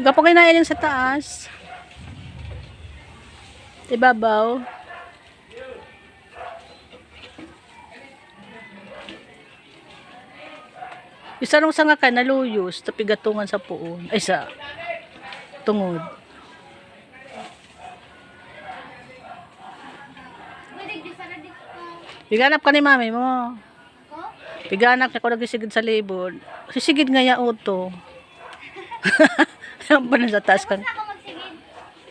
Huwag pa kayo nailing sa taas. Ibabaw. Isa nung sa nga ka naluyos, tapigatungan sa puon. Ay sa tungod. Piganap ka ni mami mo. Piganap niya ko nagisigid sa libod. Sisigid nga ya auto. Ang pa na sa taas ka. Na.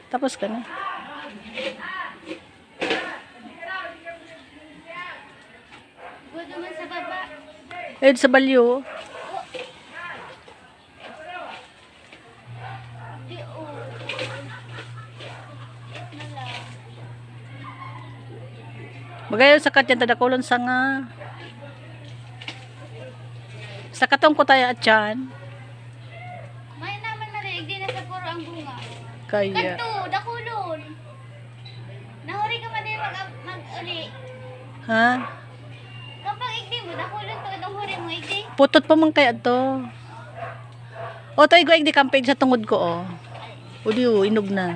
Tapos ka na. Naman sa baba. Sa balyo. Di o. Nala. Magayon sa katyan tadakulon sa nga. Sa katong ko tayo at yan. May naman narinig din na sa puro ang bunga. Kaya. Kanto, dakulon. Nahuri ka man din mag mag-uli. Ha? Kapag igdi mo, dakulon to, nahuri mo igdi. Putot pa man kaya to. O, tayo ko di campaign sa tungod ko. O, di, oh, inog na.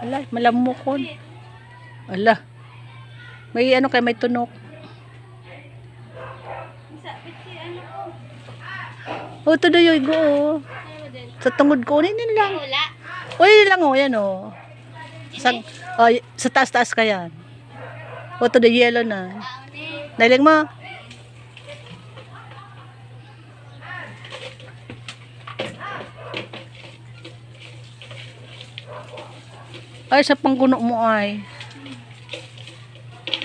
Ala, malamukon. Ala. May ano kay may tunok. Sa, bitsi, ko. O, to do yung go, oh. Sa tungod ko, ninin lang. Wala. O, yun lang, oh, yan, oh. Sa, oh, sa taas-taas ka yan. O, to the yellow na. Nailing mo? Ay, sa pangguno mo ay.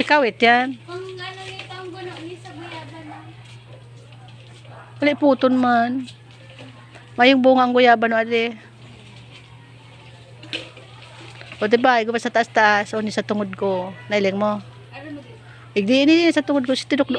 Ikawit yan. Wala puton man. Mayong bunga ang guyaba no, ade. O, diba? Ikaw sa taas-taas? O, ni sa tungod ko. Nailing mo? Igdi ini sa tungod ko. Si tinok